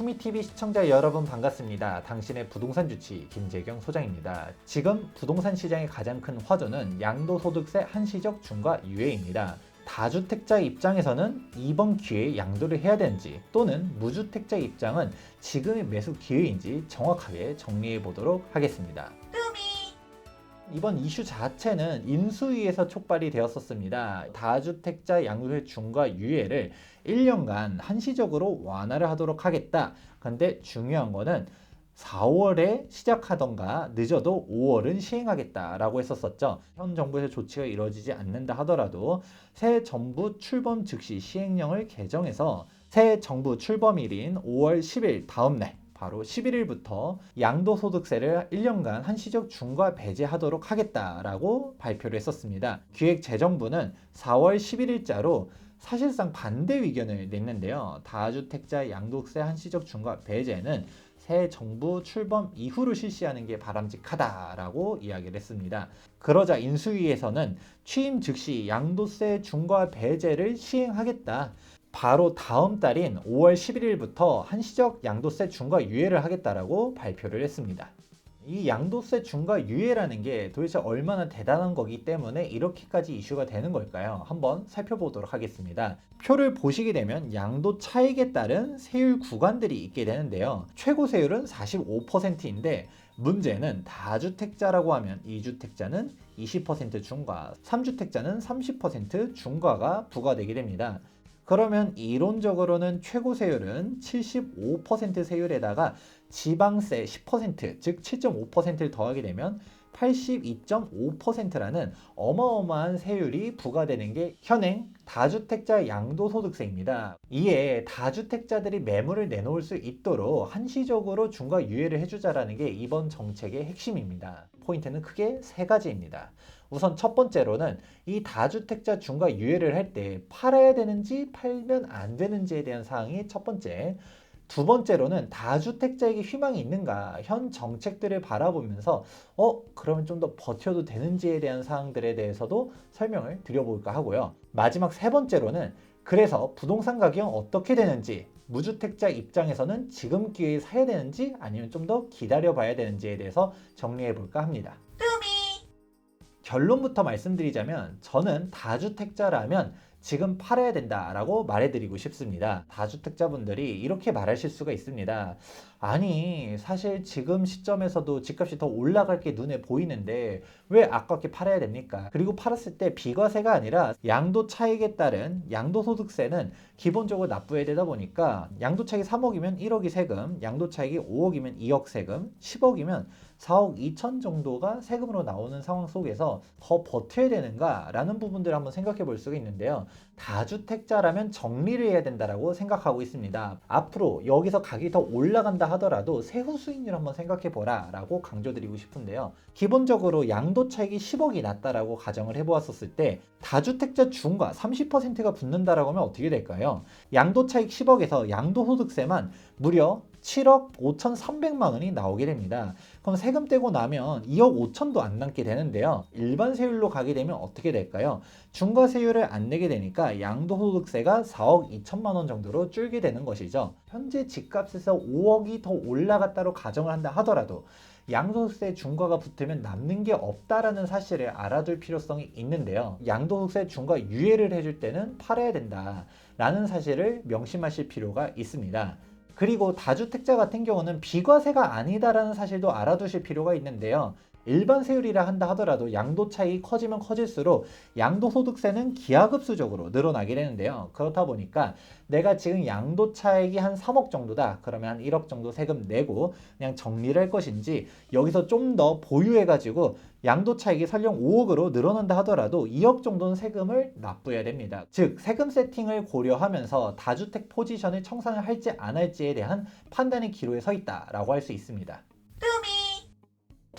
쿠미TV 시청자 여러분 반갑습니다. 당신의 부동산 주치 김재경 소장입니다. 지금 부동산 시장의 가장 큰 화두는 양도소득세 한시적 중과 유예입니다. 다주택자 입장에서는 이번 기회에 양도를 해야 되는지 또는 무주택자 입장은 지금의 매수 기회인지 정확하게 정리해 보도록 하겠습니다. 이번 이슈 자체는 인수위에서 촉발이 되었었습니다. 다주택자 양도세 중과 유예를 1년간 한시적으로 완화를 하도록 하겠다. 근데 중요한 거는 4월에 시작하던가 늦어도 5월은 시행하겠다라고 했었었죠. 현 정부에서 조치가 이루어지지 않는다 하더라도 새 정부 출범 즉시 시행령을 개정해서 새 정부 출범일인 5월 10일 다음 날 바로 11일부터 양도소득세를 1년간 한시적 중과 배제하도록 하겠다라고 발표를 했었습니다. 기획재정부는 4월 11일자로 사실상 반대 의견을 냈는데요. 다주택자 양도세 한시적 중과 배제는 새 정부 출범 이후로 실시하는 게 바람직하다라고 이야기를 했습니다. 그러자 인수위에서는 취임 즉시 양도세 중과 배제를 시행하겠다. 바로 다음 달인 5월 11일부터 한시적 양도세 중과 유예를 하겠다라고 발표를 했습니다. 이 양도세 중과 유예라는 게 도대체 얼마나 대단한 거기 때문에 이렇게까지 이슈가 되는 걸까요? 한번 살펴보도록 하겠습니다. 표를 보시게 되면 양도 차익에 따른 세율 구간들이 있게 되는데요. 최고 세율은 45%인데 문제는 다주택자라고 하면 2주택자는 20% 중과, 3주택자는 30% 중과가 부과되게 됩니다. 그러면 이론적으로는 최고 세율은 75% 세율에다가 지방세 10%, 즉 7.5%를 더하게 되면 82.5%라는 어마어마한 세율이 부과되는 게 현행 다주택자 양도소득세입니다. 이에 다주택자들이 매물을 내놓을 수 있도록 한시적으로 중과 유예를 해주자라는 게 이번 정책의 핵심입니다. 포인트는 크게 세 가지입니다. 우선 첫 번째로는 이 다주택자 중과 유예를 할 때 팔아야 되는지 팔면 안 되는지에 대한 사항이 첫 번째. 두 번째로는 다주택자에게 희망이 있는가 현 정책들을 바라보면서 어 그러면 좀 더 버텨도 되는지에 대한 사항들에 대해서도 설명을 드려볼까 하고요 마지막 세 번째로는 그래서 부동산 가격은 어떻게 되는지 무주택자 입장에서는 지금 기회에 사야 되는지 아니면 좀 더 기다려 봐야 되는지에 대해서 정리해 볼까 합니다 결론부터 말씀드리자면 저는 다주택자라면 지금 팔아야 된다라고 말해드리고 싶습니다. 다주택자분들이 이렇게 말하실 수가 있습니다. 아니, 사실 지금 시점에서도 집값이 더 올라갈 게 눈에 보이는데 왜 아깝게 팔아야 됩니까? 그리고 팔았을 때 비과세가 아니라 양도 차익에 따른 양도소득세는 기본적으로 납부해야 되다 보니까 양도 차익이 3억이면 1억이 세금, 양도 차익이 5억이면 2억 세금, 10억이면 4억 2천 정도가 세금으로 나오는 상황 속에서 더 버텨야 되는가라는 부분들을 한번 생각해 볼 수가 있는데요. 다주택자라면 정리를 해야 된다라고 생각하고 있습니다. 앞으로 여기서 가격이 더 올라간다 하더라도 세후 수익률 한번 생각해 보라라고 강조드리고 싶은데요. 기본적으로 양도 차익이 10억이 났다라고 가정을 해보았었을 때 다주택자 중과 30%가 붙는다라고 하면 어떻게 될까요? 양도 차익 10억에서 양도 소득세만 무려 7억 5,300만 원이 나오게 됩니다. 그럼 세금 떼고 나면 2억 5천도 안 남게 되는데요. 일반 세율로 가게 되면 어떻게 될까요? 중과세율을 안 내게 되니까 양도소득세가 4억 2천만 원 정도로 줄게 되는 것이죠. 현재 집값에서 5억이 더 올라갔다로 가정을 한다 하더라도 양도세 중과가 붙으면 남는 게 없다라는 사실을 알아둘 필요성이 있는데요. 양도세 중과 유예를 해줄 때는 팔아야 된다라는 사실을 명심하실 필요가 있습니다. 그리고 다주택자 같은 경우는 비과세가 아니다라는 사실도 알아두실 필요가 있는데요. 일반 세율이라 한다 하더라도 양도 차익이 커지면 커질수록 양도 소득세는 기하급수적으로 늘어나게 되는데요. 그렇다 보니까 내가 지금 양도 차익이 한 3억 정도다. 그러면 한 1억 정도 세금 내고 그냥 정리를 할 것인지 여기서 좀 더 보유해 가지고 양도 차익이 설령 5억으로 늘어난다 하더라도 2억 정도는 세금을 납부해야 됩니다. 즉 세금 세팅을 고려하면서 다주택 포지션을 청산을 할지 안 할지에 대한 판단의 기로에 서 있다라고 할 수 있습니다.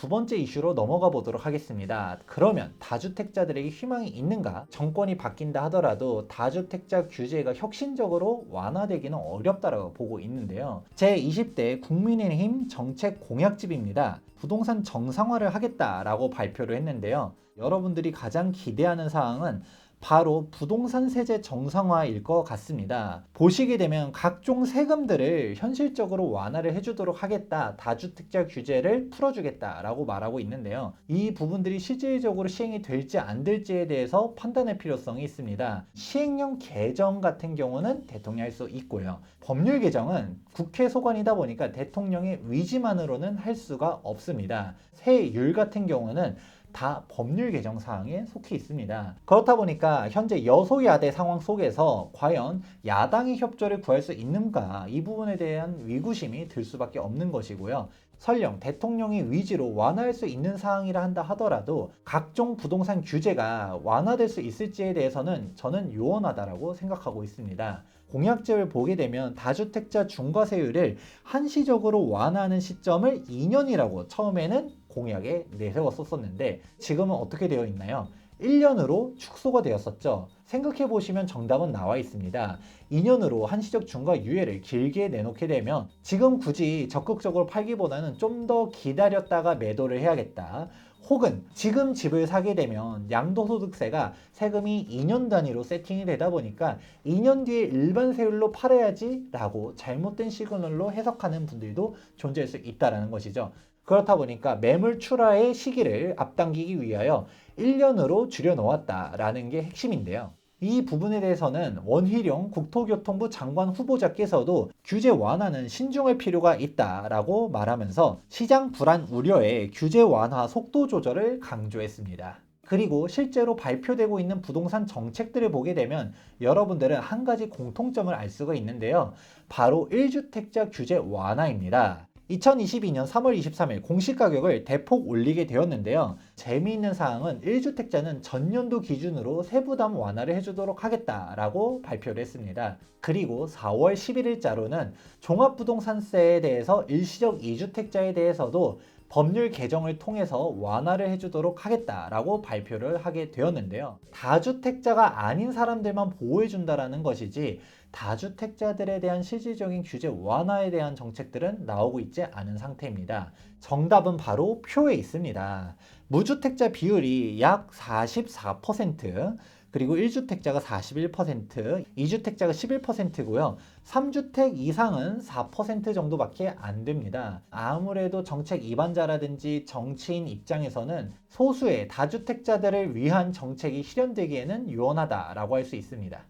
두 번째 이슈로 넘어가 보도록 하겠습니다. 그러면 다주택자들에게 희망이 있는가? 정권이 바뀐다 하더라도 다주택자 규제가 혁신적으로 완화되기는 어렵다고 보고 있는데요. 제 20대 국민의힘 정책 공약집입니다. 부동산 정상화를 하겠다라고 발표를 했는데요. 여러분들이 가장 기대하는 사항은 바로 부동산 세제 정상화일 것 같습니다. 보시게 되면 각종 세금들을 현실적으로 완화를 해주도록 하겠다. 다주택자 규제를 풀어주겠다라고 말하고 있는데요. 이 부분들이 실질적으로 시행이 될지 안 될지에 대해서 판단할 필요성이 있습니다. 시행령 개정 같은 경우는 대통령이 할 수 있고요. 법률 개정은 국회 소관이다 보니까 대통령의 위지만으로는 할 수가 없습니다. 세율 같은 경우는 다 법률 개정 사항에 속해 있습니다. 그렇다 보니까 현재 여소야대 상황 속에서 과연 야당의 협조를 구할 수 있는가 이 부분에 대한 위구심이 들 수밖에 없는 것이고요. 설령 대통령의 위지로 완화할 수 있는 사항이라 한다 하더라도 각종 부동산 규제가 완화될 수 있을지에 대해서는 저는 요원하다라고 생각하고 있습니다. 공약제를 보게 되면 다주택자 중과세율을 한시적으로 완화하는 시점을 2년이라고 처음에는 공약에 내세웠었는데 지금은 어떻게 되어 있나요? 1년으로 축소가 되었었죠. 생각해 보시면 정답은 나와 있습니다. 2년으로 한시적 중과 유예를 길게 내놓게 되면 지금 굳이 적극적으로 팔기보다는 좀 더 기다렸다가 매도를 해야겠다. 혹은 지금 집을 사게 되면 양도소득세가 세금이 2년 단위로 세팅이 되다 보니까 2년 뒤에 일반 세율로 팔아야지 라고 잘못된 시그널로 해석하는 분들도 존재할 수 있다는 것이죠. 그렇다 보니까 매물 출하의 시기를 앞당기기 위하여 1년으로 줄여 놓았다라는 게 핵심인데요. 이 부분에 대해서는 원희룡 국토교통부 장관 후보자께서도 규제 완화는 신중할 필요가 있다라고 말하면서 시장 불안 우려에 규제 완화 속도 조절을 강조했습니다. 그리고 실제로 발표되고 있는 부동산 정책들을 보게 되면 여러분들은 한 가지 공통점을 알 수가 있는데요. 바로 1주택자 규제 완화입니다. 2022년 3월 23일 공시 가격을 대폭 올리게 되었는데요. 재미있는 사항은 1주택자는 전년도 기준으로 세부담 완화를 해주도록 하겠다라고 발표를 했습니다. 그리고 4월 11일자로는 종합부동산세에 대해서 일시적 2주택자에 대해서도 법률 개정을 통해서 완화를 해주도록 하겠다라고 발표를 하게 되었는데요. 다주택자가 아닌 사람들만 보호해준다라는 것이지 다주택자들에 대한 실질적인 규제 완화에 대한 정책들은 나오고 있지 않은 상태입니다. 정답은 바로 표에 있습니다. 무주택자 비율이 약 44%, 그리고 1주택자가 41%, 2주택자가 11%고요. 3주택 이상은 4% 정도밖에 안 됩니다. 아무래도 정책 입안자라든지 정치인 입장에서는 소수의 다주택자들을 위한 정책이 실현되기에는 유연하다라고 할 수 있습니다.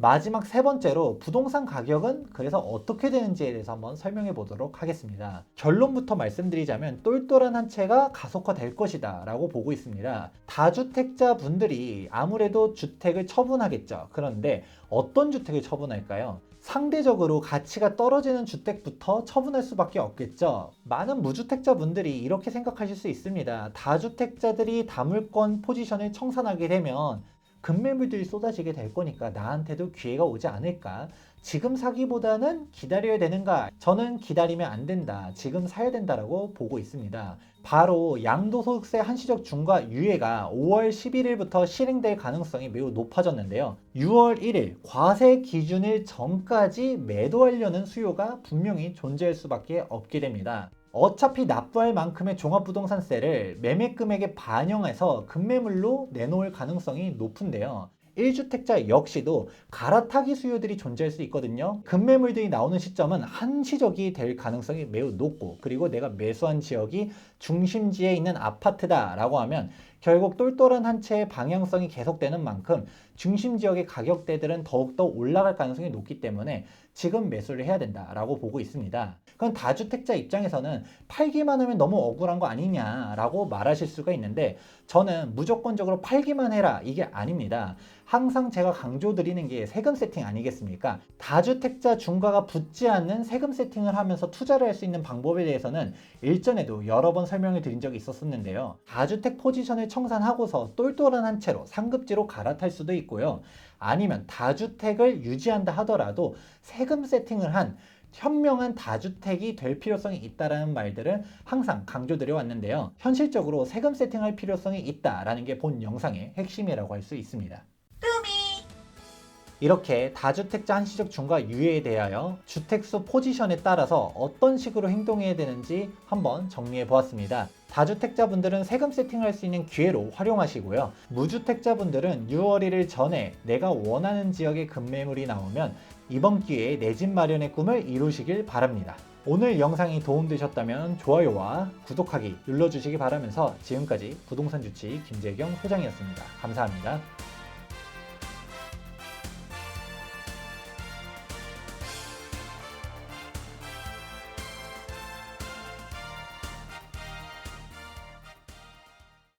마지막 세 번째로 부동산 가격은 그래서 어떻게 되는지에 대해서 한번 설명해 보도록 하겠습니다. 결론부터 말씀드리자면 똘똘한 한 채가 가속화 될 것이다 라고 보고 있습니다. 다주택자 분들이 아무래도 주택을 처분하겠죠. 그런데 어떤 주택을 처분할까요? 상대적으로 가치가 떨어지는 주택부터 처분할 수밖에 없겠죠. 많은 무주택자 분들이 이렇게 생각하실 수 있습니다. 다주택자들이 다물권 포지션을 청산하게 되면 급매물들이 쏟아지게 될 거니까 나한테도 기회가 오지 않을까. 지금 사기보다는 기다려야 되는가? 저는 기다리면 안 된다. 지금 사야 된다라고 보고 있습니다. 바로 양도소득세 한시적 중과 유예가 5월 11일부터 실행될 가능성이 매우 높아졌는데요. 6월 1일 과세 기준일 전까지 매도하려는 수요가 분명히 존재할 수밖에 없게 됩니다. 어차피 납부할 만큼의 종합부동산세를 매매 금액에 반영해서 급매물로 내놓을 가능성이 높은데요. 1주택자 역시도 갈아타기 수요들이 존재할 수 있거든요. 급매물들이 나오는 시점은 한시적이 될 가능성이 매우 높고 그리고 내가 매수한 지역이 중심지에 있는 아파트다라고 하면 결국 똘똘한 한 채의 방향성이 계속되는 만큼 중심 지역의 가격대들은 더욱더 올라갈 가능성이 높기 때문에 지금 매수를 해야 된다라고 보고 있습니다. 그건 다주택자 입장에서는 팔기만 하면 너무 억울한 거 아니냐라고 말하실 수가 있는데 저는 무조건적으로 팔기만 해라 이게 아닙니다. 항상 제가 강조드리는 게 세금 세팅 아니겠습니까? 다주택자 중과가 붙지 않는 세금 세팅을 하면서 투자를 할 수 있는 방법에 대해서는 일전에도 여러 번 설명을 드린 적이 있었었는데요. 다주택 포지션을 청산하고서 똘똘한 한 채로 상급지로 갈아탈 수도 있고요. 아니면 다주택을 유지한다 하더라도 세금 세팅을 한 현명한 다주택이 될 필요성이 있다라는 말들을 항상 강조드려 왔는데요. 현실적으로 세금 세팅할 필요성이 있다라는 게 본 영상의 핵심이라고 할 수 있습니다. 이렇게 다주택자 한시적 중과 유예에 대하여 주택수 포지션에 따라서 어떤 식으로 행동해야 되는지 한번 정리해 보았습니다. 다주택자분들은 세금 세팅할 수 있는 기회로 활용하시고요. 무주택자분들은 6월 1일 전에 내가 원하는 지역의 급매물이 나오면 이번 기회에 내 집 마련의 꿈을 이루시길 바랍니다. 오늘 영상이 도움되셨다면 좋아요와 구독하기 눌러주시기 바라면서 지금까지 부동산 주치 김재경 소장이었습니다. 감사합니다.